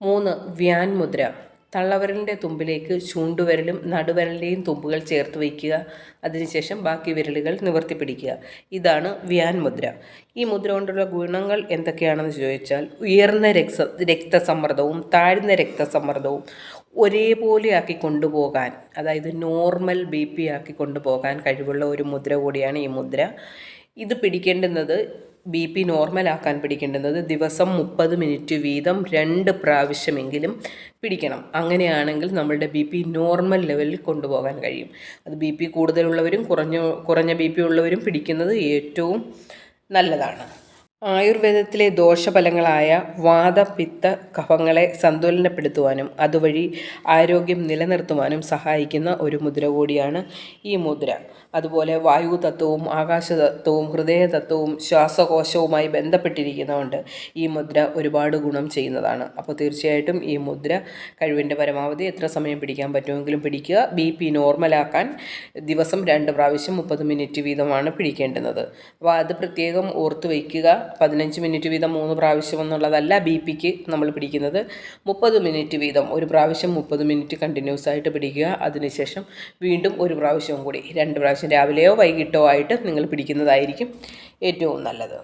മൂന്ന് വ്യാൻ മുദ്ര. തള്ളവിരലിന്റെ തുമ്പിലേക്ക് ചൂണ്ടുവിരലും നടുവിരലിന്റെയും തുമ്പുകൾ ചേർത്ത് വയ്ക്കുക. അതിനുശേഷം ബാക്കി വിരലുകൾ നിവർത്തി പിടിക്കുക. ഇതാണ് വ്യാൻ മുദ്ര. ഈ മുദ്ര കൊണ്ടുള്ള ഗുണങ്ങൾ എന്തൊക്കെയാണെന്ന് ചോദിച്ചാൽ ഉയർന്ന രക്ത രക്തസമ്മർദ്ദവും താഴ്ന്ന രക്തസമ്മർദ്ദവും ഒരേപോലെ ആക്കി കൊണ്ടുപോകാൻ അതായത് നോർമൽ ബി പി ആക്കി കൊണ്ടുപോകാൻ കഴിവുള്ള ഒരു മുദ്ര കൂടിയാണ് ഈ മുദ്ര. ഇത് പിടിക്കേണ്ടുന്നത് ബി പി നോർമലാക്കാൻ പിടിക്കേണ്ടുന്നത് ദിവസം മുപ്പത് മിനിറ്റ് വീതം രണ്ട് പ്രാവശ്യമെങ്കിലും പിടിക്കണം. അങ്ങനെയാണെങ്കിൽ നമ്മളുടെ ബി പി നോർമൽ ലെവലിൽ കൊണ്ടുപോകാൻ കഴിയും. അത് ബി പി കൂടുതലുള്ളവരും കുറഞ്ഞ കുറഞ്ഞ ബി പി ഉള്ളവരും പിടിക്കുന്നത് ഏറ്റവും നല്ലതാണ്. ആയുർവേദത്തിലെ ദോഷഫലങ്ങളായ വാത പിത്ത കഫങ്ങളെ സന്തുലനപ്പെടുത്തുവാനും അതുവഴി ആരോഗ്യം നിലനിർത്തുവാനും സഹായിക്കുന്ന ഒരു മുദ്ര കൂടിയാണ് ഈ മുദ്ര. അതുപോലെ വായു തത്വവും ആകാശ തത്വവും ഹൃദയ തത്വവും ശ്വാസകോശവുമായി ബന്ധപ്പെട്ടിരിക്കുന്നതുകൊണ്ട് ഈ മുദ്ര ഒരുപാട് ഗുണം ചെയ്യുന്നതാണ്. അപ്പോൾ തീർച്ചയായിട്ടും ഈ മുദ്ര കഴിവിന്റെ പരമാവധി എത്ര സമയം പിടിക്കാൻ പറ്റുമെങ്കിലും പിടിക്കുക. ബി പി നോർമലാക്കാൻ ദിവസം രണ്ട് പ്രാവശ്യം മുപ്പത് മിനിറ്റ് വീതമാണ് പിടിക്കേണ്ടുന്നത്. അപ്പോൾ അത് പ്രത്യേകം ഓർത്ത് വയ്ക്കുക. പതിനഞ്ച് മിനിറ്റ് വീതം മൂന്ന് പ്രാവശ്യം എന്നുള്ളതല്ല ബി പിക്ക് നമ്മൾ പിടിക്കുന്നത്. മുപ്പത് മിനിറ്റ് വീതം ഒരു പ്രാവശ്യം മുപ്പത് മിനിറ്റ് കണ്ടിന്യൂസ് ആയിട്ട് പിടിക്കുക. അതിനുശേഷം വീണ്ടും ഒരു പ്രാവശ്യവും കൂടി രണ്ട് പ്രാവശ്യം രാവിലെയോ വൈകിട്ടോ ആയിട്ട് നിങ്ങൾ പിടിക്കുന്നതായിരിക്കും ഏറ്റവും നല്ലത്.